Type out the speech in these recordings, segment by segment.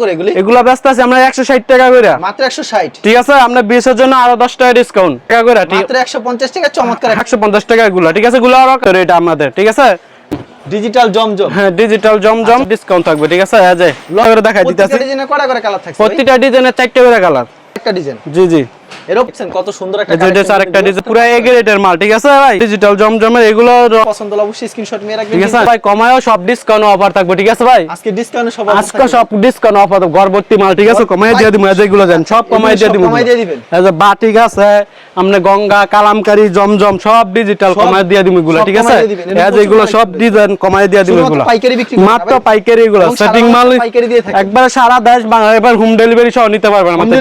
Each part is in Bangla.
করে ব্যস্ত আছে আমরা একশো ষাট টাকা করে। মাত্র একশো ষাট? ঠিক আছে আমরা বিশের জন্য আরও দশ টাকা ডিসকাউন্ট টাকা করে মাত্র একশো পঞ্চাশ টাকা চমৎকার। একশো পঞ্চাশ টাকা এগুলো ঠিক আছে আরও আমাদের ঠিক আছে? ডিজিটাল জমজম। হ্যাঁ ডিজিটাল জমজম ডিসকাউন্ট থাকবে ঠিক আছে হ্যাঁ প্রতিটা ডিজাইনের চারটে করে কালার একটা ডিজাইন জি জি। দেখছেন কত সুন্দর একটা এই এটা আরেকটা ডিজাইন পুরো মাল ঠিক আছে ভাই ডিজিটাল জমজমের এগুলো পছন্দ হলে অবশ্যই স্ক্রিনশট নিয়ে রাখবেন ঠিক আছে ভাই কমায়ও সব ডিসকাউন্ট অফার থাকবে ঠিক আছে ভাই আজকে ডিসকাউন্টে সব আজকে সব ডিসকাউন্ট অফার ঘরবর্তী মাল ঠিক আছে কমাই দিয়ে যেগুলো দেন সব কমাই দিয়ে দিব কমায় দিয়ে দিবেন? এই যে বাটিক আছে আমনে গঙ্গা কালামকারী জমজম সব ডিজিটাল কমাই দিয়ে দিব এগুলো ঠিক আছে কমায় এই যে এগুলো সব ডিজাইন কমাই দিয়ে দিব এগুলো পাইকারি বিক্রি মাত্র? পাইকারি এগুলো সেটিং মাল পাইকারি দিয়ে থাকেন। একবার সারা দেশ বাংলা এবার হোম ডেলিভারি সহ নিতে পারবেন আমাদের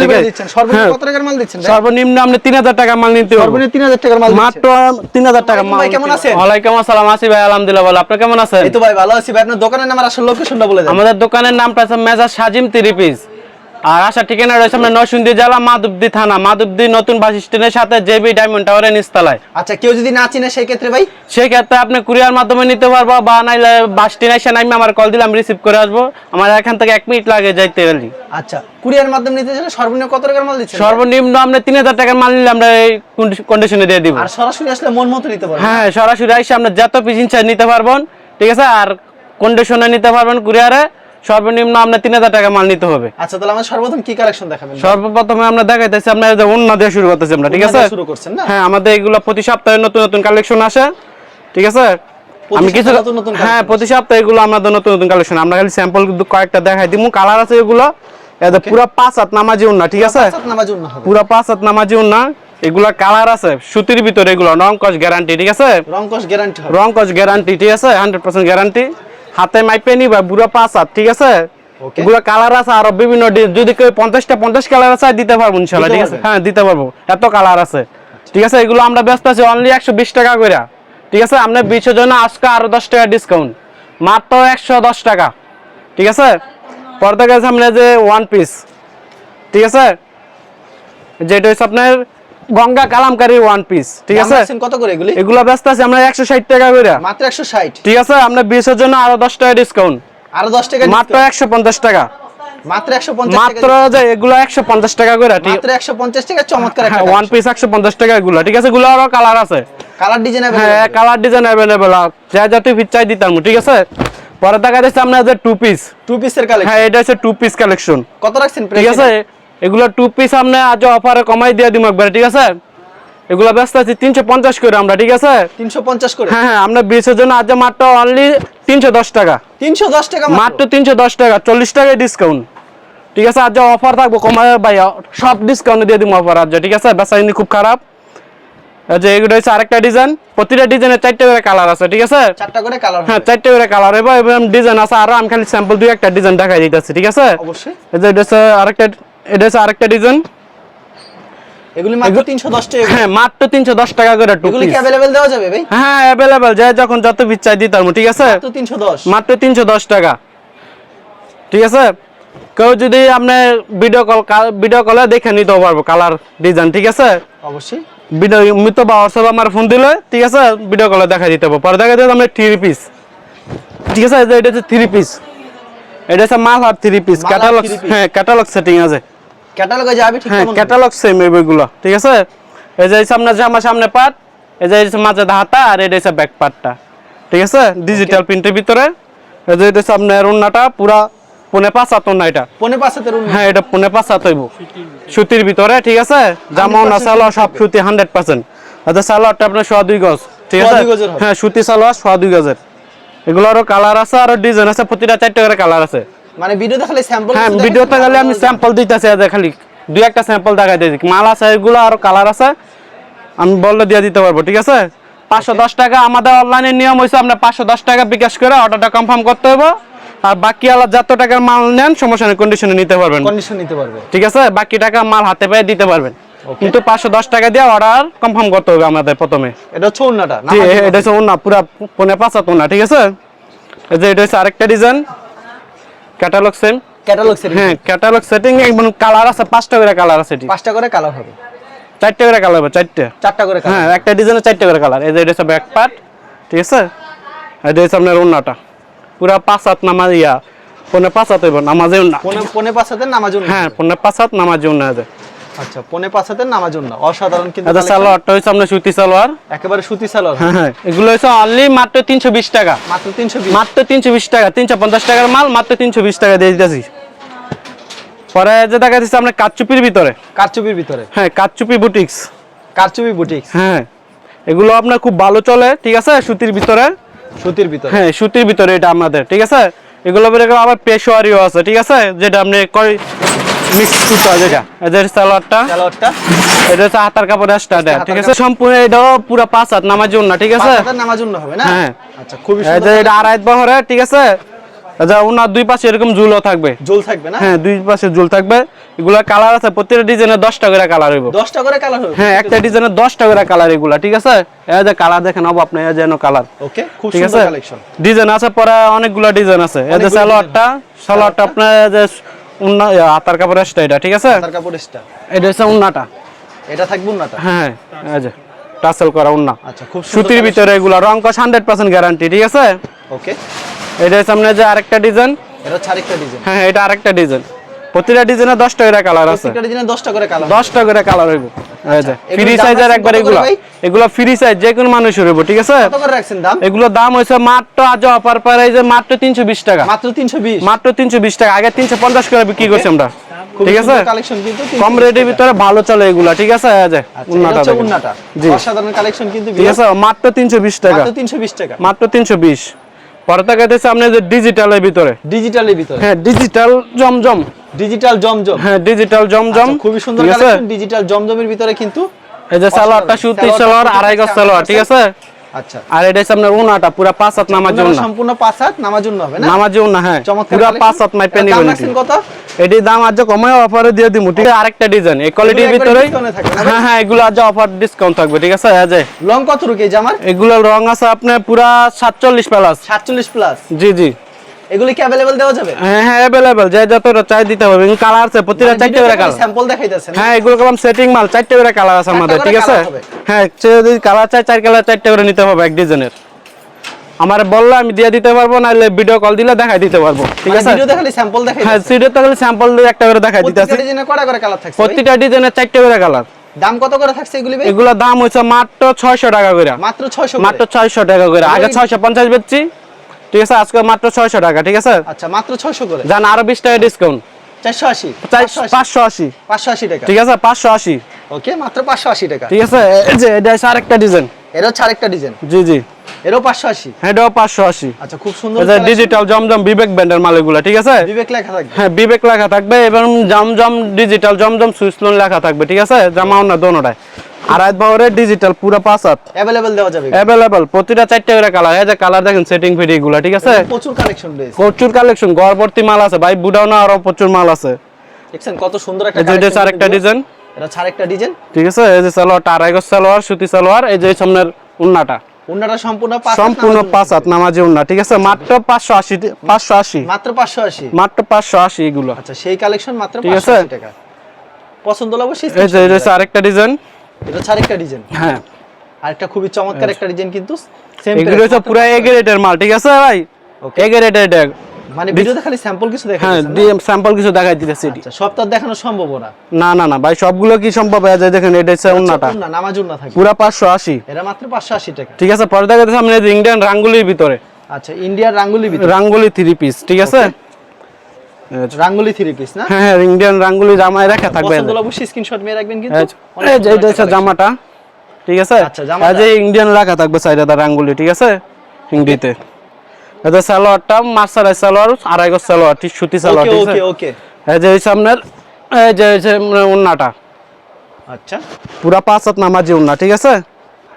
সর্বনিম্ন হ্যাঁ। কত টাকার মাল দিচ্ছেন? সর্বনিম্ন আপনি তিন হাজার টাকা মাল নিতে পারবেন তিন হাজার টাকার মাল মাত্র তিন হাজার টাকা মাল কেমন আছে আছেন? ওয়ালাইকুম আসসালাম আসি ভাই আলহামদুলিল্লাহ ভালো। আপনি কেমন আছেন? এই তো ভাই ভালো আছি ভাই। আপনার দোকানের নাম আর আসল লোকেশনটা বলে দেন। আমাদের দোকানের নামটা আছে মেজা সাজিম থ্রি পিস আর আসার ঠিকানা রয়েছে আমরা নরসিংদী জেলা মাধবদী থানা। মাধবদী নতুন বাস স্ট্যান্ডের সাথে জেবি ডায়মন্ড টাওয়ারের নিচতলায়। আচ্ছা কেউ যদি না চিনে সেই ক্ষেত্রে ভাই? সেই ক্ষেত্রে আপনি কুরিয়ার মাধ্যমে নিতে পারব বা নাইলে বাস স্ট্যান্ড এসে নাইমে আমার কল দিলাম রিসিভ করে আসব। আমার এখান থেকে এক মিনিট লাগে যাইতে গেলে আচ্ছা কুরিয়ার মাধ্যমে নিতে চাইলে সর্বনিম্ন কত টাকার মাল দিচ্ছেন? সর্বনিম্ন আমরা তিন হাজার টাকার মাল নিলে আমরা এই কন্ডিশনে দিয়ে দিব। আর সরাসরি আসলে মন মতো নিতে পারবেন। হ্যাঁ সরাসরি এসে আমরা যত পিস ইনচার্জ নিতে পারবেন ঠিক আছে? আর কন্ডিশনে নিতে পারবেন কুরিয়ারে। সর্বনিম্ন আমরা তিন হাজার টাকা মাল নিতে হবে। আচ্ছা তাহলে আমার সর্বপ্রথম কি কালেকশন দেখাবেন? সর্বপ্রথমে আমরা দেখাইতেছি আমরা যে দিয়ে শুরু করতেছি আমরা ঠিক আছে? শুরু করছেন না? হ্যাঁ আমাদের এগুলো প্রতি সপ্তাহে নতুন নতুন কালেকশন আসে ঠিক আছে? আমি কিছু নতুন হ্যাঁ প্রতি সপ্তাহে এগুলো আমাদের নতুন নতুন কালেকশন আমরা খালি স্যাম্পল কয়েকটা দেখাই দিমু কালার আছে এগুলো। এটা পুরো পাঁচ হাত নামাজি উন্না ঠিক আছে? পুরো পাঁচ হাত নামাজি উন্না এগুলা কালার আছে সুতির ভিতরে এগুলো রং কস গ্যারান্টি ঠিক আছে? রংকশ গ্যারান্টি রং কস গ্যারান্টি ঠিক আছে? হান্ড্রেড পার্সেন্ট গ্যারান্টি হাতে মাইপে নিবা পুরো পাঁচ হাত ঠিক আছে. এগুলো কালার আছে আরও বিভিন্ন যদি কেউ পঞ্চাশটা পঞ্চাশ কালার আছে দিতে পারব ইনশাল্লাহ ঠিক আছে? হ্যাঁ দিতে পারব। এত কালার আছে। ঠিক আছে এগুলো আমরা ব্যস্ত আছি অনলি একশো বিশ টাকা করে ঠিক আছে বিশের জন্য আজকে আরও দশ টাকা ডিসকাউন্ট মাত্র একশো দশ টাকা। ঠিক আছে? যে ওয়ান পিস ঠিক আছে? যেটা হচ্ছে আপনার গঙ্গা কালামকারী ওয়ান পিস ঠিক আছে? কত করে এগুলি? এগুলো ব্যস্ত আছে আমরা একশো ষাট টাকা করে মাত্র একশো ষাট? ঠিক আছে আমরা বিশের জন্য আরও দশ টাকা ডিসকাউন্ট আরও দশ টাকা মাত্র। একশো পঞ্চাশ টাকা। মাত্র একশো পঞ্চাশ মাত্র যে এগুলো একশো পঞ্চাশ টাকা করে মাত্র একশো পঞ্চাশ টাকা চমৎকার হ্যাঁ ওয়ান পিস একশো পঞ্চাশ টাকা এগুলো ঠিক আছে? এগুলো আরও কালার আছে। কালার ডিজাইন হ্যাঁ কালার ডিজাইন অ্যাভেলেবেল যা যা তুই চাই দিতাম ঠিক আছে? পরে দেখা যাচ্ছে আমরা যে টু পিস টু পিসের কালেকশন হ্যাঁ এটা হচ্ছে টু পিস কালেকশন কত রাখছেন ঠিক আছে? এগুলো টু পিস আপনি আজ অফারে কমাই দিয়ে দিব একবারে ঠিক আছে? এগুলো ব্যস্ত আছি তিনশো পঞ্চাশ করে আমরা ঠিক আছে? তিনশো পঞ্চাশ করে? হ্যাঁ হ্যাঁ আমরা বিশের জন্য আজ মাত্র অনলি তিনশো দশ টাকা। তিনশো দশ টাকা মাত্র? তিনশো দশ টাকা চল্লিশ টাকায় ডিসকাউন্ট ঠিক আছে আজ অফার থাকব কমায় ভাই সব ডিসকাউন্ট দিয়ে দিব অফার আজ ঠিক আছে? বেচাইনি খুব খারাপ। যে এগুলো হচ্ছে আরেকটা ডিজাইন প্রতিটা ডিজাইনের চারটে করে কালার আছে ঠিক আছে? চারটা করে কালার হ্যাঁ চারটে করে কালার এবার এবং ডিজাইন আছে আরও আমি খালি স্যাম্পল দুই একটা ডিজাইন দেখাই দিতেছি ঠিক আছে? অবশ্যই। এটা হচ্ছে আরেকটা এটা হচ্ছে আরেকটা ডিজাইন এগুলি মাত্র টাকা হ্যাঁ মাত্র টাকা করে টু এগুলি কি অ্যাভেলেবেল দেওয়া যাবে ভাই? হ্যাঁ অ্যাভেলেবেল যে যখন যত ঠিক আছে? মাত্র মাত্র টাকা। ঠিক আছে? কেউ যদি আপনি ভিডিও কল ভিডিও কলে দেখে নিতে পারব কালার ডিজাইন ঠিক আছে? অবশ্যই। ভিডিও মৃত বা হোয়াটসঅ্যাপ আমার ফোন দিলে ঠিক আছে? ভিডিও কলে দেখা দিতে পারব। পরে দেখা যাবে আমরা থ্রি পিস ঠিক আছে? এটা হচ্ছে থ্রি পিস এটা হচ্ছে মাল হার থ্রি পিস ক্যাটালগ হ্যাঁ ক্যাটালগ সেটিং আছে। ক্যাটালগে যাবে ঠিক হ্যাঁ ক্যাটালগ সেম এই বইগুলো ঠিক আছে? এই যে সামনে জামা সামনে পাট এই যে মাঝে হাতা আর এটা হচ্ছে ব্যাক পার্টটা ঠিক আছে? ডিজিটাল প্রিন্টের ভিতরে। এই যে এটা হচ্ছে আপনার ওন্নাটা পুরা পনে পাঁচ হাত ওন্না এটা। পনে পাঁচ হাতের হ্যাঁ এটা পনে পাঁচ হাত হইব। সুতির ভিতরে ঠিক আছে? জামা ওন্না 100% সালোয়ার সব সুতি হান্ড্রেড পার্সেন্ট আচ্ছা সালোয়ারটা আপনার সোয়া দুই গজ ঠিক আছে। হ্যাঁ সুতি সালোয়ার সোয়া দুই গজের। এগুলো আরও কালার আছে আরও ডিজাইন আছে প্রতিটা চারটে করে কালার আছে। মানে ভিডিওতে খালি স্যাম্পল হ্যাঁ ভিডিওতে গেলে আমি স্যাম্পল দিতেছি আজ খালি দুই একটা স্যাম্পল দেখাই দিই মাল আছে এগুলো আর কালার আছে আমি বললে দিয়ে দিতে পারব ঠিক আছে? পাঁচশো দশ টাকা আমাদের অনলাইনের নিয়ম হয়েছে আপনার পাঁচশো দশ টাকা বিকাশ করে অর্ডারটা কনফার্ম করতে হবে আর বাকি আলাদা যত টাকার মাল নেন সমস্যা নেই কন্ডিশনে নিতে পারবেন। কন্ডিশন নিতে পারবে। ঠিক আছে? বাকি টাকা মাল হাতে পেয়ে দিতে পারবেন। কিন্তু পাঁচশো দশ টাকা দিয়ে অর্ডার কনফার্ম করতে হবে আমাদের প্রথমে। এটা হচ্ছে জি, এটা হচ্ছে ওনা পুরা পনে পাঁচ হাত ওনা ঠিক আছে? এই যে এটা হচ্ছে আরেকটা design catalogue same catalogue set হ্যাঁ ক্যাটালগ সেটিং এবং কালার আছে পাঁচটা করে কালার আছে পাঁচটা করে কালার হবে। চারটে করে কালার হবে চারটে। চারটা করে হ্যাঁ একটা ডিজাইনে চারটে করে কালার এই যে এটা হচ্ছে ব্যাক পার্ট ঠিক আছে? এটা হচ্ছে আপনার ওন্নাটা পুরা পাঁচ হাত নামা ইয়া। পনে পাঁচ হাত হইব নামাজে পনে পাঁচ হাতের নামাজ হ্যাঁ পনে পাঁচ হাত নামাজে আছে। আচ্ছা পনে পাঁচ হাতের নামাজ উন্না অসাধারণ কিন্তু এটা সালোয়ারটা হচ্ছে আপনার সুতি সালোয়ার। একেবারে সুতি সালোয়ার। হ্যাঁ হ্যাঁ এগুলো হচ্ছে অনলি মাত্র তিনশো বিশ টাকা। মাত্র তিনশো বিশ। মাত্র তিনশো বিশ টাকা তিনশো পঞ্চাশ টাকার মাল মাত্র তিনশো বিশ টাকা দিয়ে দিতেছি। পরে যে দেখা যাচ্ছে আপনার কাচচুপির ভিতরে। কারচুপির ভিতরে। হ্যাঁ কাচচুপি বুটিক্স। কারচুপি বুটিক হ্যাঁ এগুলো আপনার খুব ভালো চলে ঠিক আছে সুতির ভিতরে। সুতির ভিতরে। হ্যাঁ সুতির ভিতরে এটা আমাদের ঠিক আছে? এগুলো আবার পেশোয়ারিও আছে ঠিক আছে? যেটা আপনি মিক্স সুতা যেটা এদের সালোয়ারটা। সালোয়ারটা। এটা হচ্ছে হাতার কাপড় স্টার্ট ঠিক আছে? সম্পূর্ণ এটাও পুরো পাঁচ হাত নামার জন্য ঠিক আছে? পাঁচ হাতের হবে না? হ্যাঁ। আচ্ছা খুবই সুন্দর। এটা আড়াই বহরে ঠিক আছে? আচ্ছা ওনার দুই পাশে এরকম ঝুলও থাকবে। জোল থাকবে না? হ্যাঁ দুই পাশে ঝুল থাকবে। এগুলা কালার আছে প্রত্যেকটা ডিজাইনের দশটা করে কালার হইব। দশটা করে কালার হবে? হ্যাঁ একটা ডিজাইনের দশটা করে কালার এগুলা ঠিক আছে? এই যে কালার দেখেন হব আপনি এই যেন কালার। ওকে খুব সুন্দর কালেকশন ডিজাইন আছে পরে অনেকগুলো ডিজাইন আছে। এই যে সালোয়ারটা সালোয়ারটা আপনার যে উন্না আতার কাপড় এসটা এটা ঠিক আছে? আতার কাপড় এসটা এটা হচ্ছে উন্নাটা। এটা থাকবে উন্নাটা? হ্যাঁ আচ্ছা টাসেল করা উন্না। আচ্ছা খুব সুতির ভিতরে এগুলো রং কস হান্ড্রেড পার্সেন্ট গ্যারান্টি ঠিক আছে? ওকে এটা সামনে যে আরেকটা ডিজাইন এটা আরেকটা ডিজাইন হ্যাঁ এটা আরেকটা ডিজাইন প্রতিটা ডিজাইনে দশটা করে কালার আছে। প্রত্যেকটা ডিজাইনে দশটা করে কালার দশটা করে কালার হইব। এই যে ফ্রি দাম সাইজের একবার এগুলো। এগুলো ফ্রি সাইজ যে কোনো মানুষের হইব ঠিক আছে? কত করে রাখছেন দাম? এগুলোর দাম হয়েছে মাত্র আজ অফার প্রাইসে মাত্র তিনশো বিশ টাকা। মাত্র তিনশো বিশ? মাত্র তিনশো বিশ টাকা আগে তিনশো পঞ্চাশ করে বিক্রি করছি আমরা। ঠিক আছে? কালেকশন কিন্তু কম রেটের ভিতরে ভালো চলে এগুলা ঠিক আছে? এই যে উন্নাটা উন্নাটা উন্নাটা। জি। অসাধারণ কালেকশন কিন্তু ঠিক আছে? মাত্র তিনশো বিশ টাকা। মাত্র তিনশো বিশ টাকা। মাত্র তিনশো বিশ। পরে দিচ্ছে আপনি যে ডিজিটালের ভিতরে। ডিজিটালের ভিতরে? হ্যাঁ ডিজিটাল জমজম। ডিজিটাল জমজম? হ্যাঁ ডিজিটাল জমজম। আচ্ছা, খুবই সুন্দর কালেকশন ডিজিটাল জমজমের ভিতরে কিন্তু এই যে সালোয়ারটা সুতি সালোয়ার আড়াই গজ সালোয়ার ঠিক আছে? আচ্ছা। আর এটা হচ্ছে আপনার পুরো পাঁচ হাত নামার জন্য সম্পূর্ণ পাঁচ হাত নামার জন্য হবে না? নামার জন্য হ্যাঁ। পুরো পাঁচ হাত মাইপে নিবেন কত? এটি দাম আজ কমে অফারে দিয়ে দিমু ঠিক আছে? আরেকটা ডিজাইন এই কোয়ালিটির ভিতরে? হ্যাঁ হ্যাঁ এগুলো আজ অফার ডিসকাউন্ট থাকবে ঠিক আছে? আজ লং কত রুকে জামার? এগুলো রং আছে আপনার পুরা সাতচল্লিশ প্লাস সাতচল্লিশ প্লাস জি জি। এগুলি কি অ্যাভেলেবেল দেওয়া যাবে? হ্যাঁ হ্যাঁ অ্যাভেলেবেল যে যত চাই দিতে হবে। কালার আছে প্রতিটা চারটে করে কালার স্যাম্পল দেখাইতেছেন। হ্যাঁ এগুলো কলম সেটিং মাল চারটে করে কালার আছে আমাদের ঠিক আছে? হ্যাঁ যদি কালার চাই চার কালার চারটে করে নিতে হবে এক ডিজাইনের আমার বললে আমি দিয়ে দিতে পারব নাহলে ভিডিও কল দিলে দেখাই দিতে পারব ঠিক আছে? ভিডিও দেখালে স্যাম্পল দেখাই হ্যাঁ সিডিও তো খালি স্যাম্পল দিয়ে একটা করে দেখাই দিতে আছে প্রত্যেকটা ডিজাইনে কয়টা করে কালার থাকছে? প্রতিটা ডিজাইনের চারটে করে কালার দাম কত করে থাকছে এগুলি ভাই? এগুলোর দাম হচ্ছে মাত্র ছয়শো টাকা করে। মাত্র 600 মাত্র মাত্র ছয়শো টাকা করে। আগে ওই- ছয়শো পঞ্চাশ বেচছি। ঠিক আছে আজকে মাত্র ছয়শো টাকা ঠিক আছে? আচ্ছা মাত্র 600 করে? জান আরও বিশ টাকা ডিসকাউন্ট 480 পাঁচশো আশি? 580 টাকা? ঠিক আছে পাঁচশো আশি। ওকে মাত্র 580 টাকা। ঠিক আছে এই যে এটা আরেকটা ডিজাইন এটা হচ্ছে আরেকটা ডিজাইন জি জি। এরও 580 এটাও পাঁচশো আশি। আচ্ছা খুব সুন্দর এটা ডিজিটাল জমজম বিবেক ব্যান্ডের মাল ঠিক আছে? বিবেক লেখা থাকবে। হ্যাঁ বিবেক লেখা থাকবে এবং জমজম ডিজিটাল জমজম সুইসলোন লেখা থাকবে ঠিক আছে? জামাও না দোনোটায়। আড়াই বাউরের ডিজিটাল পুরো পাঁচ হাত। অ্যাভেলেবেল দেওয়া যাবে। অ্যাভেলেবল প্রতিটা চারটে করে কালার এই যে কালার দেখেন সেটিং ফিটি গুলা ঠিক আছে? প্রচুর কালেকশন রয়েছে। প্রচুর কালেকশন গড়বর্তী মাল আছে। ভাই বুড়াও না আরও প্রচুর মাল আছে। দেখছেন কত সুন্দর একটা এই যে আরেকটা ডিজাইন এটা ঠিক আছে? এই যে সালোয়ার আড়াই গজ সালোয়ার সুতি সালোয়ার এই যে সামনের উন্নাটা। উন্নাটা সম্পূর্ণ সম্পূর্ণ পাঁচ হাত নামাজি উন্না ঠিক আছে? মাত্র পাঁচশো আশি পাঁচশো আশি। মাত্র 580 মাত্র পাঁচশো আশি এগুলো। আচ্ছা সেই কালেকশন মাত্র ঠিক আছে। 580 টাকা। পছন্দ হলে অবশ্যই এই যে এটা আরেকটা ডিজাইন এটা আরেকটা ডিজাইন হ্যাঁ। আরেকটা খুবই চমৎকার একটা ডিজাইন কিন্তু সেম এগুলো হচ্ছে পুরো এগেরেটের মাল ঠিক আছে ভাই? ওকে এগেরেটের এটা মানে ভিডিওতে খালি স্যাম্পল কিছু হ্যাঁ স্যাম্পল কিছু দেখাই দিতেছি। আচ্ছা সব তো দেখানো সম্ভব না। না না না ভাই সবগুলো কি সম্ভব? হয়ে যায় দেখেন এটা হচ্ছে উন্নাটা। না নামাজ উন্না থাকে। পুরা পাঁচশো আশি। এটা মাত্র 580 টাকা। ঠিক আছে পরে দেখা যাচ্ছে রাঙ্গুলির ভিতরে। আচ্ছা ইন্ডিয়ার রাঙ্গুলি ভিতরে। রাঙ্গুলি থ্রি পিস ঠিক আছে? রাঙ্গুলি থ্রি পিস না? হ্যাঁ ইন্ডিয়ান রাঙ্গুলি জামায় রাখা থাকবে। পছন্দ হলে অবশ্যই স্ক্রিনশট রাখবেন কিন্তু। এই যে- এটা হচ্ছে জামাটা ঠিক আছে? আচ্ছা, জামাটা। এই যে ইন্ডিয়ান রাখা থাকবে সাইডে রাঙ্গুলি ঠিক আছে? হিন্দিতে এটা সালোয়ারটা মার্সারাই সালোয়ার আড়াই গজ সালোয়ার ঠিক সুতি সালোয়ার ঠিক আছে? ওকে ওকে এই যে এই সামনের এই যে এই যে আচ্ছা। পুরা পাঁচ হাত নামাজি ঠিক আছে?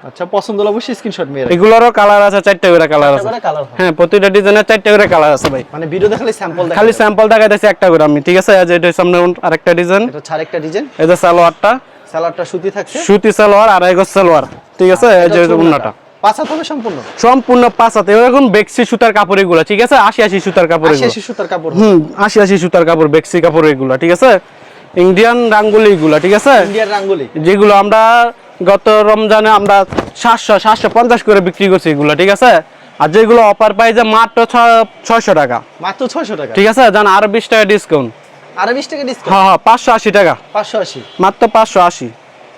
আচ্ছা পছন্দ হলে অবশ্যই স্ক্রিনশট মেরে এগুলোরও কালার আছে চারটে করে কালার আছে। হ্যাঁ প্রতিটা ডিজাইনের চারটে করে কালার আছে ভাই। মানে ভিডিও দেখালে স্যাম্পল খালি স্যাম্পল দেখাইতেছি একটা করে আমি ঠিক আছে? এই এটা সামনে আরেকটা ডিজাইন এটা আরেকটা ডিজাইন এই যে সালোয়ারটা। সালোয়ারটা সুতি থাকছে। সুতি সালোয়ার আড়াই গজ সালোয়ার ঠিক আছে? এই যে হচ্ছে উন্নাটা পাঁচ হাত হবে সম্পূর্ণ? সম্পূর্ণ পাঁচ হাতে। বেক্সি সুতার কাপড় এগুলো ঠিক আছে? আশি আশি সুতার কাপড় আশি আশি সুতার কাপড়। হুম আশি আশি সুতার কাপড় বেক্সি কাপড় এগুলো ঠিক আছে? ইন্ডিয়ান রাঙ্গুলি এগুলো ঠিক আছে? ইন্ডিয়ার রাঙ্গুলি। যেগুলো আমরা গত রমজানে আমরা সাতশো সাতশো পঞ্চাশ করে বিক্রি করছি এগুলো ঠিক আছে? আর যেগুলো অফার প্রাইসে মাত্র ছয়শো টাকা। মাত্র ছয়শো টাকা? ঠিক আছে? জান আরও বিশ টাকা ডিসকাউন্ট আরও বিশ টাকা ডিসকাউন্ট হ্যাঁ হ্যাঁ পাঁচশো আশি টাকা। পাঁচশো আশি। মাত্র পাঁচশো আশি।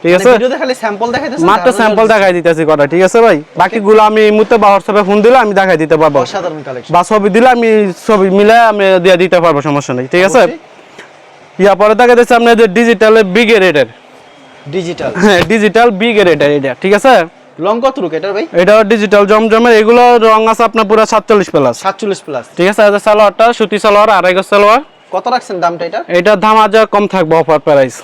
ঠিক আছে? ভিডিওতে খালি স্যাম্পল মাত্র স্যাম্পল দেখাই দিতেছি কটা ঠিক আছে ভাই? বাকিগুলো আমি এই মুহূর্তে বা হোয়াটসঅ্যাপে ফোন দিলে আমি দেখাই দিতে পারব। অসাধারণ কালেকশন বা ছবি দিলে আমি ছবি মিলে আমি দিয়ে দিতে পারব সমস্যা নেই ঠিক আছে? ইয়া পরে আপনাদের ডিজিটাল বিগ রেটের ডিজিটাল হ্যাঁ ডিজিটাল বিগ রেটের এটা ঠিক আছে? লং কত রুক এটার ভাই? এটা ডিজিটাল জমজমের এগুলো রং আছে আপনার পুরো সাতচল্লিশ প্লাস সাতচল্লিশ প্লাস ঠিক আছে এটা সালোয়ারটা সুতি সালোয়ার আড়াই গজ সালোয়ার। কত রাখছেন দামটা এটা? এটার দাম আজ কম থাকবে অফার প্রাইস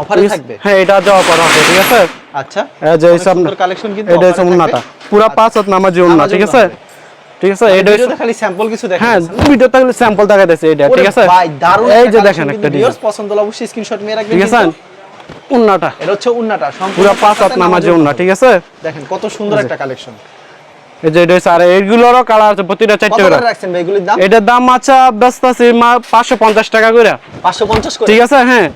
অফারে থাকবে? হ্যাঁ এটা যে অফার হবে ঠিক আছে? আচ্ছা। যে সুন্দর কালেকশন কিন্তু এটা হচ্ছে উন্নাটা থাকবে। পাঁচ হাত নামাজি উন্না ঠিক আছে? ঠিক আছে এটা হচ্ছে- ভিডিওতে খালি স্যাম্পল কিছু হ্যাঁ দেখাচ্ছেন ভিডিও তাহলে স্যাম্পল দেখাইতেছে এটা ঠিক আছে? ভাই দারুণ এই যে দেখেন একটা ডিজাইন পছন্দ হলে অবশ্যই স্ক্রিনশট নিয়ে রাখবেন ঠিক আছে। উন্নাটা এটা হচ্ছে উন্নাটা সম্পূর্ণ পুরা পাঁচ হাত নামাজি উন্না ঠিক আছে? দেখেন কত সুন্দর একটা কালেকশন এই যে এটা হচ্ছে আর কালার আছে প্রতিটা চারটে করে করে। রাখছেন ভাই এগুলির দাম? এটার দাম আছে ব্যস্ত আছে পাঁচশো পঞ্চাশ টাকা করে। 550 করে? ঠিক আছে হ্যাঁ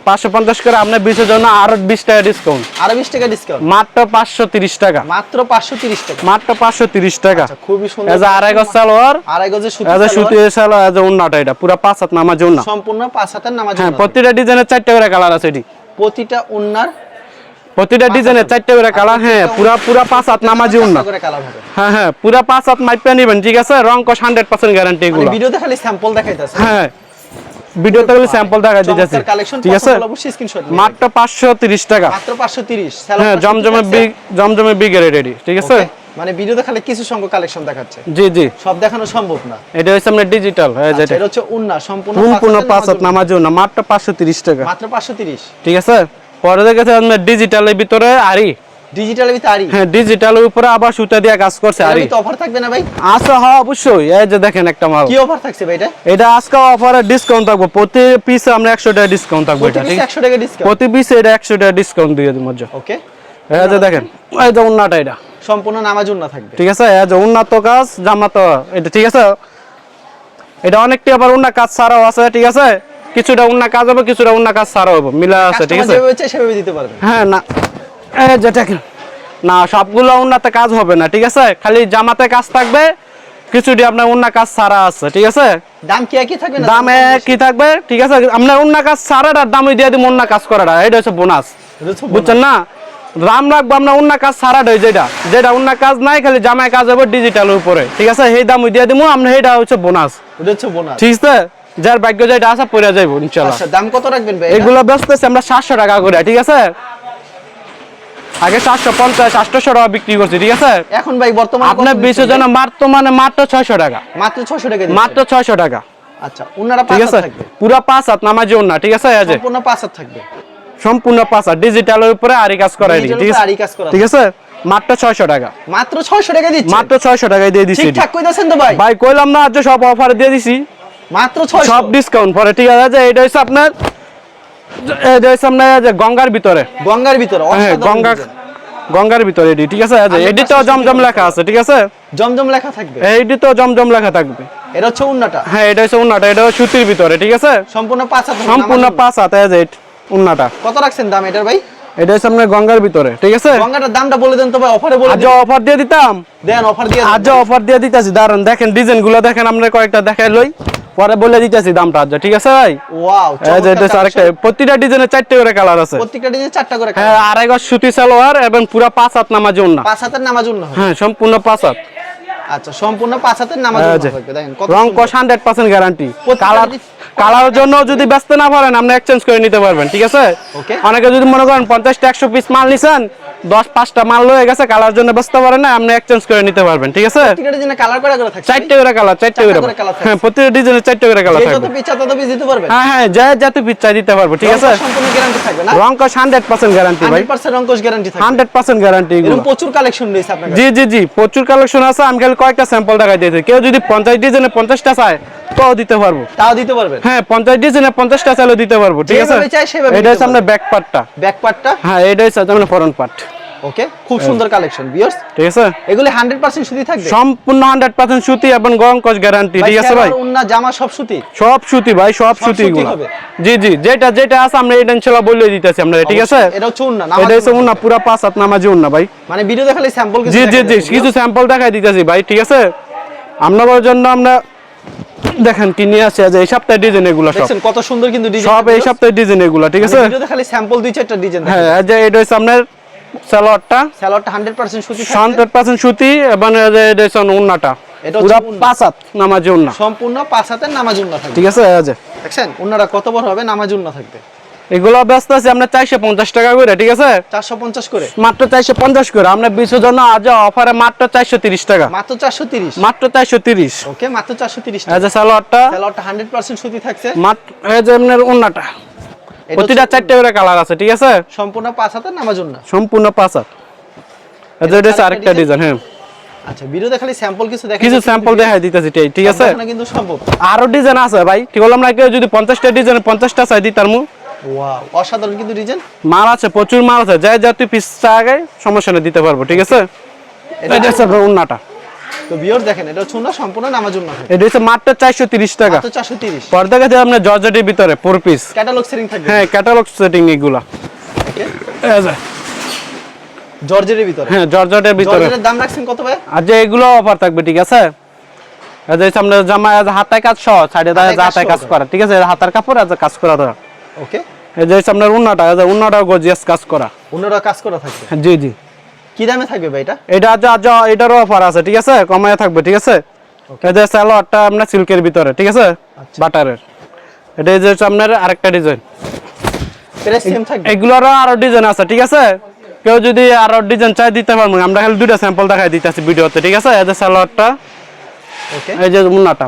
জন্য আরও টাকা ডিসকাউন্ট আরও 20 টাকা ডিসকাউন্ট মাত্র টাকা। মাত্র 530 টাকা। মাত্র পাঁচশো তিরিশ টাকা। আচ্ছা খুবই সুন্দর এজ আড়াই গজ সালোয়ার। আড়াই গজের সুতি এজ সুতি সালোয়ার, এজ এটা পুরা পাঁচ হাত নামাজ সম্পূর্ণ পাঁচ হাতের নামাজ হ্যাঁ প্রতিটা ডিজাইনের চারটে করে কালার আছে এটি। প্রতিটা প্রতিটা ডিজাইনের চারটে করে কালার হ্যাঁ পুরা পুরা পাঁচ হাত নামাজি উন্না হ্যাঁ হ্যাঁ পুরা পাঁচ হাত মাইপে নিবেন ঠিক আছে? রং কস হান্ড্রেড পার্সেন্ট গ্যারান্টি এগুলো। ভিডিওতে খালি স্যাম্পল দেখাইতাছে। হ্যাঁ ভিডিওতে খালি স্যাম্পল দেখা দিতেছে ঠিক আছে? মাত্র পাঁচশো তিরিশ টাকা। মাত্র 530 হ্যাঁ জমজমে বিগ জমজমে বিগ রেডি ঠিক আছে? মানে ভিডিওতে খালি কিছু সংখ্যক কালেকশন দেখাচ্ছে। জি জি। সব দেখানো সম্ভব না। এটা হচ্ছে আপনার ডিজিটাল হ্যাঁ আচ্ছা, যেটা। এটা হচ্ছে উন্না সম্পূর্ণ সম্পূর্ণ পাঁচ হাত নামাজ উন্না। মাত্র পাঁচশো তিরিশ টাকা। মাত্র 530 ঠিক আছে? পরে দেখেছে আপনার ডিজিটালের ভিতরে আরি। ডিজিটালের ভিতরে আরি? হ্যাঁ ডিজিটালের উপরে আবার সুতা দিয়ে কাজ করছে আরি। তো অফার থাকবে না ভাই? আচ্ছা হ্যাঁ অবশ্যই। এই যে দেখেন একটা মাল। কি অফার থাকছে ভাই এটা? এটা আজকে অফারে ডিসকাউন্ট থাকব। প্রতি পিসে আমরা একশো টাকা ডিসকাউন্ট থাকব এটা ঠিক? 100 টাকা ডিসকাউন্ট প্রতি পিসে এটা একশো টাকা ডিসকাউন্ট দিয়ে দিব মধ্যে ওকে এই যে দেখেন এই যে উন্নাটা এটা। সম্পূর্ণ নামাজ উন্না থাকবে। ঠিক আছে এই যে উন্নত কাজ জামাত এটা ঠিক আছে? এটা অনেকটি আবার উন্না কাজ ছাড়াও আছে ঠিক আছে? কিছুটা উন্না কাজ হবে কিছুটা উন্না কাজ ছাড়াও হবে। মিলা আছে ঠিক আছে? সেভাবে দিতে পারবে। হ্যাঁ না। এই যে দেখেন না সবগুলো উন্নাতে কাজ হবে না ঠিক আছে? খালি জামাতে কাজ থাকবে কিছুটি আপনার উন্না কাজ ছাড়া আছে ঠিক আছে? দাম কি একই থাকবে না দামে কি থাকবে ঠিক আছে? আপনার অন্য কাজ ছাড়াটার দামই দিয়ে দিব অন্য কাজ করাটা এটা হচ্ছে বোনাস বুঝছেন না? দাম রাখব আপনার অন্য কাজ ছাড়াটাই যেটা। যেটা অন্য কাজ নাই খালি জামায় কাজ হবে ডিজিটাল উপরে ঠিক আছে? সেই দাম দিয়ে দিব আপনার সেইটা হচ্ছে বোনাস এটা হচ্ছে বোনাস ঠিক আছে? যার ভাগ্য যেটা আছে পড়ে যাইব ইনশাল্লাহ আচ্ছা দাম কত রাখবেন ভাই? এগুলো ব্যস্ত আছে আমরা সাতশো টাকা করে ঠিক আছে? আগে সাতশো পঞ্চাশ আটশো টাকা বিক্রি করছি ঠিক আছে? এখন ভাই বর্তমানে আপনার কত বিশের দিচ্ছেন জন্য মাত্র মানে মাত্র ছয়শো টাকা। মাত্র 600 টাকা। মাত্র ছয়শো টাকা। আচ্ছা পাঁচ আছে হাত থাকবে? পুরা পাঁচ হাত নামাজি ঠিক আছে যে? সম্পূর্ণ পাঁচ হাত থাকবে? সম্পূর্ণ পাঁচ হাত ডিজিটালের উপরে আরি কাজ করাই ঠিক আছে? আরি কাজ করা। ঠিক আছে? মাত্র ছয়শো টাকা। মাত্র 600 টাকা দিচ্ছেন মাত্র ছয়শো টাকায় দিয়ে দিছি। ঠিকঠাক কইতাছেন তো ভাই। ভাই কইলাম না আজ সব অফার দিয়ে দিছি। মাত্র 600 সব ডিসকাউন্ট পরে ঠিক আছে যে এটা হচ্ছে আপনার এটা হচ্ছে আপনার গঙ্গার ভিতরে। গঙ্গার ভিতরে হ্যাঁ গঙ্গা গঙ্গার ভিতরে এডি ঠিক আছে? এডি তো জমজম লেখা আছে ঠিক আছে? জমজম লেখা থাকবে? এইডি তো জমজম লেখা থাকবে। এটা হচ্ছে উন্নাটা। হ্যাঁ এটা হচ্ছে উন্নাটা এটা সুতির ভিতরে ঠিক আছে? সম্পূর্ণ পাঁচ হাত সম্পূর্ণ পাঁচ হাতে আছে উন্নাটা। উন্না। কত রাখছেন দাম এটার ভাই? এটা হচ্ছে আপনার গঙ্গার ভিতরে ঠিক আছে? গঙ্গাটার দামটা বলে দেন তো ভাই অফারে বলে আজ অফার দিয়ে দিতাম। দেন অফার দিয়ে। আজ অফার দিয়ে দিতেছি দাঁড়ান দেখেন ডিজাইনগুলো দেখেন আমরা কয়েকটা দেখাই লই। পরে বলে দিতেছি দামটা আজ ঠিক আছে ভাই? ওয়াও এই যে এটা আরেকটা প্রতিটা ডিজাইনের চারটে করে কালার আছে। প্রত্যেকটা ডিজাইন চারটা করে হ্যাঁ আড়াই গজ সুতি সালোয়ার এবং পুরা পাঁচ হাত নামাজি উন্না পাঁচ হাতের নামাজ উন্না হ্যাঁ সম্পূর্ণ পাঁচ হাত। আচ্ছা সম্পূর্ণ পাঁচ হাতের নামাজ থাকবে দেখেন কত রং। কষ হান্ড্রেড পার্সেন্ট গ্যারান্টি প্রত্যেকটা কালার কালারের জন্য যদি ব্যস্ত না পারেন আপনি এক্সচেঞ্জ করে নিতে পারবেন ঠিক আছে? Okay. অনেকে যদি মনে করেন পঞ্চাশটা একশো পিস মাল নিছেন দশ পাঁচটা মাল গেছে কালার জন্য না আপনি এক্সচেঞ্জ করে নিতে পারবেন ঠিক আছে? চারটে করে কালার চারটে করে। হ্যাঁ প্রতিটা ডিজাইনের চারটে করে কালার থাকবে। হ্যাঁ হ্যাঁ যা যাতে পিচ্ছা দিতে পারব ঠিক আছে? রংকশ সম্পূর্ণ গ্যারান্টি থাকবে না? রং কষ হান্ড্রেড পার্সেন্ট গ্যারান্টি ভাই 100% গ্যারান্টি হান্ড্রেড পার্সেন্ট গ্যারান্টি প্রচুর কালেকশন রয়েছে জি জি জি প্রচুর কালেকশন আছে আমি খালি কয়েকটা স্যাম্পল দেখাই দিয়েছি। কেউ যদি পঞ্চাশ ডিজাইনে পঞ্চাশটা চায় তাও দিতে পারব। তাও দিতে পারবেন? হ্যাঁ পঞ্চাশ ডিজাইনে পঞ্চাশটা চাইলেও দিতে পারব ঠিক আছে? চাই সেভাবে এটা হচ্ছে আপনার ব্যাক পার্টটা ব্যাক পার্টটা হ্যাঁ এটা হচ্ছে আপনার ফরন পার্ট ওকে খুব সুন্দর কালেকশন ভিউয়ার্স ঠিক আছে? এগুলি 100% সুতি থাকবে? সম্পূর্ণ হান্ড্রেড পার্সেন্ট সুতি এবং গরম কস গ্যারান্টি ঠিক আছে ভাই? উন্না জামা সব সুতি? সব সুতি ভাই সব সুতি এগুলো। জি জি যেটা যেটা আছে আমরা এটা ইনশাআল্লাহ বলে দিতেছি আমরা ঠিক আছে? এটা হচ্ছে উন্না এটা হচ্ছে উন্না পুরা পাঁচ হাত নামাজি উন্না ভাই। মানে ভিডিও দেখালে স্যাম্পল কিছু জি জি জি কিছু স্যাম্পল দেখাই দিতেছি ভাই ঠিক আছে? আপনাদের জন্য আমরা দেখেন কি নিয়ে আছে আজ এই সপ্তাহে ডিজাইন এগুলো সব। কত সুন্দর কিন্তু ডিজাইন সব এই সপ্তাহে ডিজাইন এগুলো ঠিক আছে? ভিডিওতে খালি স্যাম্পল দুই চারটা ডিজাইন হ্যাঁ যে এটা হইছে আপনার সালোয়ারটা স্যালোয়ারটা 100% সুতি থাকবে হান্ড্রেড পার্সেন্ট সুতি এবং এই এটা হচ্ছে উন্নাটা এটা পুরো পাঁচাত নামাজ উন্না সম্পূর্ণ পাঁচ হাতের নামাজ উন্না থাকবে। ঠিক আছে এই যে। দেখছেন? উন্নাটা কত বড় হবে? নামাজ উন্না থাকবে। এগুলো ব্যস্ত আছে আমরা চারশো পঞ্চাশ টাকা করে ঠিক আছে? 450 করে। মাত্র চারশো পঞ্চাশ করে আমরা জন্য আজ অফারে মাত্র চারশো তিরিশ টাকা। মাত্র 430 মাত্র চারশো তিরিশ। ওকে মাত্র 430 এই টাকা। যে সালোয়ারটা স্যালোয়ারটা 100% সুতি থাকছে। মাত্র এই যে আপনার এটা প্রতিটা চারটে করে কালার আছে ঠিক আছে? সম্পূর্ণ পাঁচ হাতের নামাজ উন্না সম্পূর্ণ পাঁচ হাত। এটা আরেকটা ডিজাইন হ্যাঁ। আচ্ছা ভিডিও দেখালে স্যাম্পল কিছু দেখা কিছু স্যাম্পল দেখাই দিতেছি ঠিক- ঠিক আছে? কিন্তু সম্ভব। আরও ডিজাইন আছে ভাই ঠিক হলো আমরা কেউ যদি পঞ্চাশটা ডিজাইন পঞ্চাশটা চাই দিই তার মু ওয়াও অসাধারণ কিন্তু ডিজাইন মাল আছে প্রচুর মাল আছে। যাই যা তুই পিস আগে সমস্যা নেই দিতে পারব ঠিক আছে? এটা হচ্ছে উন্নাটা তো ভিউয়ার দেখেন এটা হচ্ছে উন্না সম্পূর্ণ নামাজ উন্না এটা হচ্ছে মাত্র চারশো তিরিশ টাকা। মাত্র 430 পর্দা কাছে আপনার জর্জেটের ভিতরে ফোর পিস ক্যাটালগ সেটিং থাকবে। হ্যাঁ ক্যাটালগ সেটিং এগুলা। জর্জেটের ভিতরে। হ্যাঁ জর্জেটের ভিতরে। জর্জেটের দাম রাখছেন কত ভাই আর যে এগুলো অফার থাকবে ঠিক আছে? এই যে সামনে জামা হাতায় কাজ সহ সাইডে হাতায় কাজ করা ঠিক আছে? হাতার কাপড় আর কাজ করা ওকে? এই যে উন্নাটা এই যে উন্নাটা গজিয়াস কাজ করা। অন্যরা কাজ করা থাকবে? জি জি। কি দামে থাকবে ভাই এটা? এটা আজ আজ এটারও অফার আছে ঠিক আছে? কমায় থাকবে ঠিক আছে? এই যে সালোয়ারটা আপনার সিল্কের ভিতরে ঠিক আছে? আচ্ছা। বাটারের। এটা এই যে আরেকটা ডিজাইন এগুলোরও আরও ডিজাইন আছে ঠিক আছে? কেউ যদি আরও ডিজাইন চাই দিতে পারব আমরা খালি দুইটা স্যাম্পল দেখাই দিতেছি ভিডিওতে ঠিক আছে? এই যে সালোয়ারটা এই যে মুন্নাটা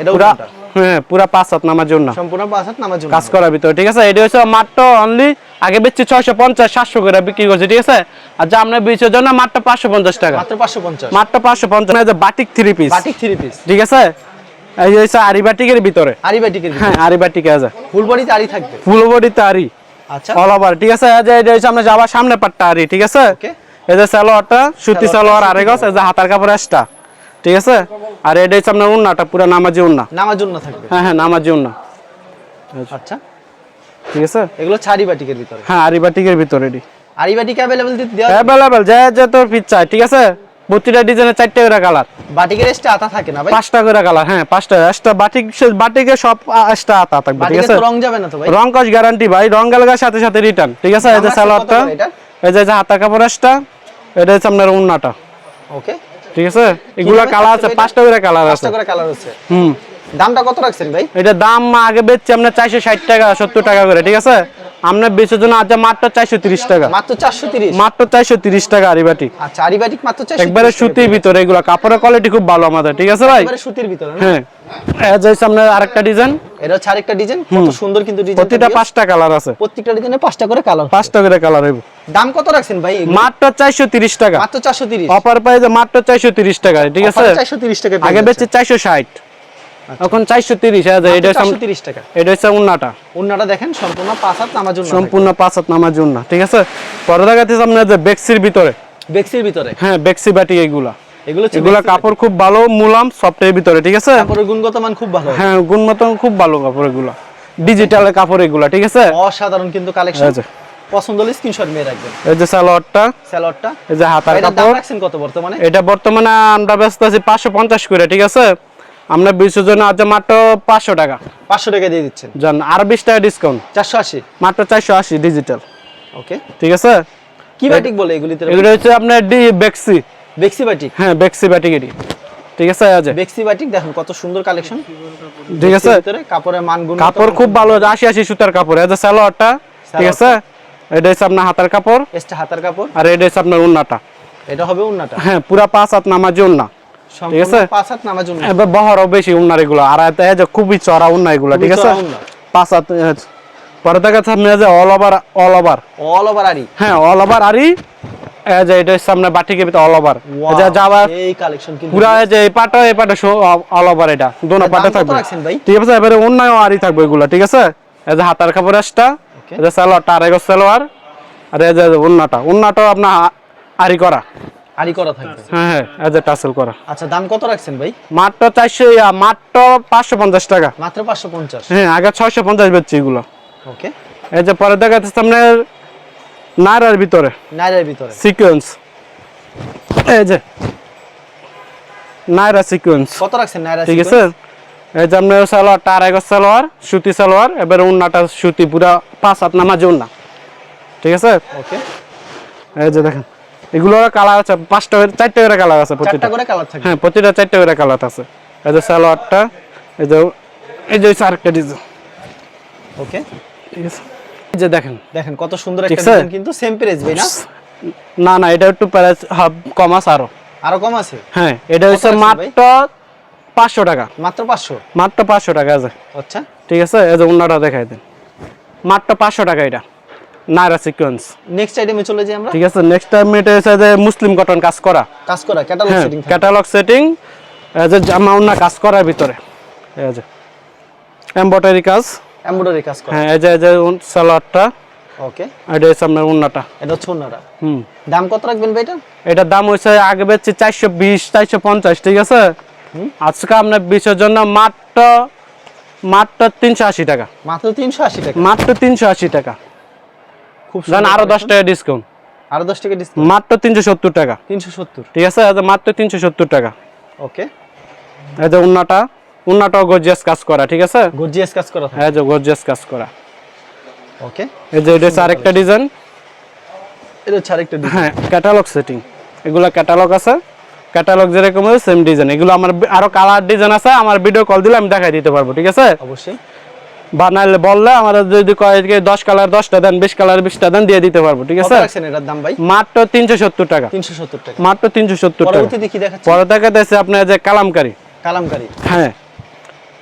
এটা উন্নাটা? হ্যাঁ পুরা পাঁচ হাত নামার জন্য। সম্পূর্ণ পাঁচ হাত নামাজ উন্না কাজ করার ভিতরে ঠিক আছে? এটা হচ্ছে মাত্র অনলি আগে বেচছি ছয়শো পঞ্চাশ সাতশো করে বিক্রি করছে ঠিক আছে? আর যা আমরা বেচার জন্য মাত্র পাঁচশো পঞ্চাশ টাকা। মাত্র 550 মাত্র পাঁচশো পঞ্চাশ। Batik three piece batik three piece ঠিক আছে? এই যে হচ্ছে আরি বাটিকের ভিতরে। আরি বাটিকের হ্যাঁ আরি বাটিকে আছে। ফুল আরি থাকবে। ফুল আরি। আচ্ছা। অল ওভার ঠিক আছে? এই যে এটা হচ্ছে আমরা যাবার সামনে পাট্টা আরি ঠিক আছে? ওকে এই যে সালোয়ারটা সুতি সালোয়ার সুতি আরে গছ এই যে হাতার কাপড় এক্সট্রা। ঠিক আছে আর এটা হচ্ছে আপনার উন্নাটা পুরা নামাজি উন্না নামাজ উন্না থাকবে হ্যাঁ হ্যাঁ নামাজি উন্না আচ্ছা ঠিক আছে এগুলো ছাড়ি বাটিকের ভিতরে হ্যাঁ আরি বাটিকের ভিতরে এটি আরি বাটিক अवेलेबल দিতে দেওয়া অ্যাভেলেবেল যে যে তোর পিস চাই ঠিক আছে প্রতিটা ডিজাইনের চারটে করে কালার বাটিকের এসটা আতা থাকে না ভাই পাঁচটা করে কালার হ্যাঁ পাঁচটা এক্সট্রা বাটিক সে- বাটিকে সব এক্সট্রা আতা থাকবে ঠিক বাটিকের আছে তো রং যাবে না তো ভাই রং কস গ্যারান্টি ভাই রং গেলগার সাথে সাথে রিটার্ন ঠিক আছে এই যে আমার সালোয়ারটা কত করে এটা? এই যে যে হাতা কাপড় এক্সট্রা এটা হচ্ছে আপনার উন্নাটা ওকে ঠিক আছে? এগুলা কালার আছে পাঁচটা করে কালার আছে। পাঁচটা করে কালার আছে হুম। দামটা কত রাখছেন ভাই? এটা দাম আগে বেচছি চারশো ষাট টাকা সত্তর টাকা করে ঠিক আছে? আপনার বেচার জন্য আছে মাত্র চারশো তিরিশ টাকা। মাত্র 430 মাত্র চারশো তিরিশ টাকা আরিবাটি আচ্ছা মাত্র 430 একবারে সুতির ভিতরে এগুলো কাপড়ের কোয়ালিটি খুব ভালো আমাদের ঠিক আছে ভাই? একবারে সুতির ভিতরে হ্যাঁ। এই সামনে আরেকটা ডিজাইন এটা হচ্ছে আরেকটা ডিজাইন কত সুন্দর কিন্তু ডিজাইন প্রতিটা পাঁচটা কালার আছে। প্রত্যেকটা ডিজাইনে পাঁচটা করে কালার পাঁচটা করে কালার হইব। দাম কত রাখছেন ভাই? মাত্র টাকা। মাত্র 430 অফার প্রাইসে মাত্র চারশো তিরিশ টাকা ঠিক আছে? অফারে 430 টাকা আগে ষাট। এখন তিরিশ এটা হচ্ছে আম- 430 টাকা। এটা হচ্ছে উন্নাটা। ওন্নাটা দেখেন সম্পূর্ণ পাঁচ হাত নামার জন্য সম্পূর্ণ পাঁচ হাত নামার জন্য ঠিক আছে? পরে দেখাতে আপনার যে বেক্সির ভিতরে। বেক্সির ভিতরে? হ্যাঁ বেক্সি বাটি এগুলা। এগুলো হচ্ছে এগুলা বেক্সির কাপড় খুব ভালো মুলাম সফটের ভিতরে ঠিক আছে? কাপড়ের গুণগত মান খুব ভালো। হ্যাঁ গুণগত খুব ভালো কাপড় এগুলা। ডিজিটাল কাপড় এগুলা ঠিক আছে? অসাধারণ কিন্তু কালেকশন যে, পছন্দ হলে স্ক্রিনশট রাখবেন। এই যে সালোয়ারটা এই যে হাতার দাম কাপড়। রাখছেন কত বর্তমানে? এটা বর্তমানে আমরা ব্যস্ত আছি পাঁচশো পঞ্চাশ করে ঠিক আছে? আমরা জন্য আছে মাত্র পাঁচশো টাকা। 500 টাকা দিয়ে দিচ্ছেন। জান আর বিশ টাকা ডিসকাউন্ট 480 মাত্র চারশো আশি ডিজিটাল ওকে ঠিক আছে? কি বাটিক বলে এগুলিতে এগুলো হচ্ছে আপনার ডি বেক্সি। বেক্সি বাটিক হ্যাঁ বেক্সি ব্যাটিকেটি ঠিক আছে আছে বেক্সি বাটিক দেখুন কত সুন্দর কালেকশন ঠিক আছে। ভিতরে কাপড়ের মান গুণ কাপড় খুব ভালো আশি আশি সুতার কাপড় এটা সালোয়ারটা ঠিক আছে? এটা হচ্ছে আপনার হাতার কাপড়। এসটা হাতার কাপড়। আর এটা হচ্ছে আপনার উন্নাটা। এটা হবে উন্নাটা? হ্যাঁ পুরা পাঁচ হাত নামার জন্য সম্পূর্ণ আছে? পাঁচ হাত নামার জন্য এবার বহরও বেশি উন্নার এগুলো। আর এই যে খুবই চড়া উন্না এগুলো ঠিক আছে? পাঁচ হাত পরে দেখা যাচ্ছে যে all over all over all over আরি হ্যাঁ অল ওভার যে এটা অল ওভার যা এই কালেকশন কিন্তু পুরা যে এই পাটা এই পাটা অল ওভার এটা। দোনো থাকবে। ঠিক আছে এবারে অন্যায় আরই থাকবে এগুলো ঠিক আছে? এই যে হাতার কাপড় এসটা। যে সালোয়ারটা আড়াই গজ সালোয়ার আর এই যে উন্নাটা উন্নাটাও আপনার আ- আরি করা। আরি করা থাকবে। হ্যাঁ হ্যাঁ যে টাসেল করা। আচ্ছা দাম কত রাখছেন ভাই? মাত্র চারশো ইয়া, মাত্র পাঁচশো পঞ্চাশ টাকা। মাত্র পাঁচশো পঞ্চাশ। হ্যাঁ আগে ছয়শো পঞ্চাশ বেচছি এগুলো। ওকে এই যে পরে দেখা যাচ্ছে আপনার নাইরার ভিতরে। নাইরের ভিতরে। সিকোয়েন্স। এই যে নাইরা সিকোয়েন্স। কত রাখছেন নাইরা ঠিক আছে? এই যে আপনার সালোয়ারটা আড়াই গজ সালোয়ার সুতি সালোয়ার এবার উন্নাটা সুতি পুরা পাঁচ হাত নামাজে উন্না ঠিক আছে? ওকে। এই যে দেখেন এগুলোর কালার আছে পাঁচটা করে চারটে করে কালার আছে প্রতিটা। করে কালার থাকবে। হ্যাঁ প্রতিটা চারটে করে কালার আছে। এই যে সালোয়ারটা এই যে এই যে আরেকটা ডিজাইন। ওকে। ঠিক আছে? এই যে দেখেন। দেখেন কত সুন্দর একটা? ডিজাইন কিন্তু সেম প্রাইস ভাই না? না না এটা একটু প্রাইস হাফ কম আছে আরও। আরও কম আছে? হ্যাঁ এটা হচ্ছে মাত্র পাঁচশো টাকা। মাত্র পাঁচশো? মাত্র পাঁচশো টাকা আছে আচ্ছা। ঠিক আছে এই যে উন্নাটা দেখাই দেন। মাত্র পাঁচশো টাকা এটা। নাইরা সিকোয়েন্স নেক্সট আইটেমে চলে যাই আমরা? ঠিক আছে নেক্সট টাইম এটা হচ্ছে যে মুসলিম কটন কাজ করা। কাজ করা ক্যাটালগ হ্যাঁ সেটিং ক্যাটালগ সেটিং যে জামা উন্না কাজ করার ভিতরে। এই যে। এমব্রয়ডারি কাজ। এমব্রয়ডারি কাজ করা। হ্যাঁ এই যে এই যে সালোয়ারটা। ওকে এটা হচ্ছে আপনার উন্নাটা। এটা হচ্ছে অন্যরা হুম। দাম কত রাখবেন ভাই এটা? এটার দাম হচ্ছে আগে বেচছি চারশো বিশ চারশো পঞ্চাশ ঠিক আছে? আজকে আপনার বিশের জন্য মাত্র মাত্র তিনশো আশি টাকা। মাত্র তিনশো আশি টাকা? মাত্র তিনশো আশি টাকা। খুব জান আরও দশ টাকা ডিসকাউন্ট। আরও দশ টাকা ডিসকাউন্ট মাত্র তিনশো সত্তর টাকা। তিনশো সত্তর। ঠিক আছে এই মাত্র তিনশো সত্তর টাকা। ওকে। এই যে উন্নাটা উন্নাটাও গর্জিয়াস কাজ করা ঠিক আছে? গর্জিয়াস কাজ করা হ্যাঁ যে গর্জিয়াস কাজ করা। ওকে। এই যে এটা আরেকটা ডিজাইন এটা হচ্ছে আরেকটা ডিজাইন হ্যাঁ ক্যাটালগ সেটিং এগুলো ক্যাটালগ আছে। ক্যাটালগ যেরকম সেম ডিজাইন এগুলো আমার আরও কালার ডিজাইন আছে আমার ভিডিও কল দিলে আমি দেখাই দিতে পারব ঠিক আছে? অবশ্যই। বানাইলে বললে আমার যদি কয় দশ কালার দশটা দেন বিশ কালার বিশটা দেন দিয়ে দিতে পারব ঠিক আছে? দাম ভাই? মাত্র তিনশো সত্তর টাকা। তিনশো সত্তর টাকা। মাত্র তিনশো সত্তর টাকা। পরে দেখা যাচ্ছে আপনার যে কালামকারি। কালামকারি। হ্যাঁ।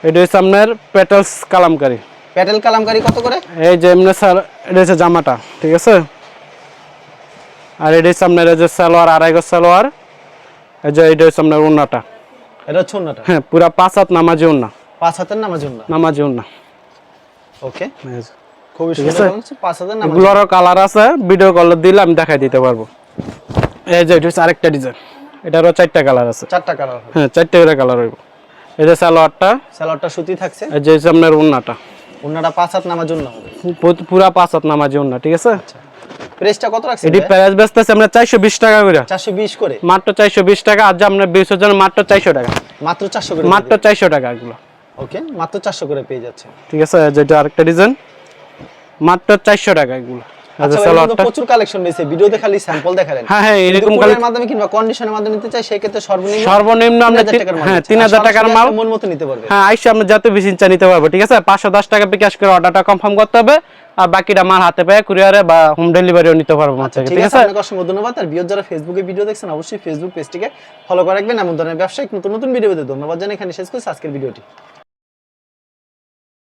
এটা হচ্ছে আপনার পেটালস কালামকারি। প্যাটেল কালামকারি কত করে? এই যে এমনি স্যার এটা হচ্ছে জামাটা ঠিক আছে? আর এটা হচ্ছে আপনার যে সালোয়ার আড়াই গজ সালোয়ার। এই যে এটা হচ্ছে আপনার উন্নাটা এটা হচ্ছে হ্যাঁ পুরা পাঁচ হাত নামাজি পাঁচ হাতের নামাজ নামাজি ওকে। খুবই সুন্দর? পাঁচ নামাজ। এগুলোরও কালার আছে ভিডিও কল দিলে আমি দেখাই দিতে পারব। এই যে এটা হচ্ছে আরেকটা ডিজাইন এটারও চারটা কালার আছে। চারটা কালার হ্যাঁ চারটে করে কালার হইব। এই যে সালোয়ারটা স্যালাডটা সুতি থাকছে। এই যে আপনার উন্নাটা অন্যটা পাঁচ হাত হবে। পু- পুরা পাঁচ হাত নামাজি উন্না ঠিক আছে? প্রেসটা কত রাখছেন এটি প্রাইস বেচতেছে আমরা চারশো বিশ টাকা করে। চারশো বিশ করে? মাত্র চারশো বিশ টাকা আর যে আমরা বিশের জন্য মাত্র চারশো টাকা। মাত্র চারশো করে মাত্র চারশো টাকা এগুলো। ওকে মাত্র চারশো করে পেয়ে যাচ্ছে ঠিক আছে যেটা আরেকটা ডিজাইন মাত্র চারশো টাকা এগুলো। আচ্ছা সালোয়ারটা প্রচুর কালেকশন রয়েছে ভিডিওতে খালি স্যাম্পল দেখালেন। হ্যাঁ হ্যাঁ এরকম মাধ্যমে কিংবা কন্ডিশনের মাধ্যমে নিতে চাই সেই ক্ষেত্রে সর্বনিম্ন সর্বনিম্ন আমরা 3000 টাকার হ্যাঁ টাকার মাল মন মতো নিতে পারবে হ্যাঁ আইসে আমরা যত বেশি ইচ্ছা নিতে পারব ঠিক আছে? পাঁচশো দশ টাকা বিকাশ করে অর্ডারটা কনফার্ম করতে হবে আর বাকিটা মাল হাতে পেয়ে কুরিয়ারে বা হোম ডেলিভারিও নিতে পারব থেকে ঠিক আছে আছে? আপনাকে অসংখ্য ধন্যবাদ। আর বিয়োর যারা ফেসবুকে ভিডিও দেখছেন অবশ্যই ফেসবুক পেজটিকে ফলো করে রাখবেন এমন ধরনের ব্যবসায়িক নতুন নতুন ভিডিও পেতে ধন্যবাদ জানাই। এখানে শেষ করছি আজকের ভিডিওটি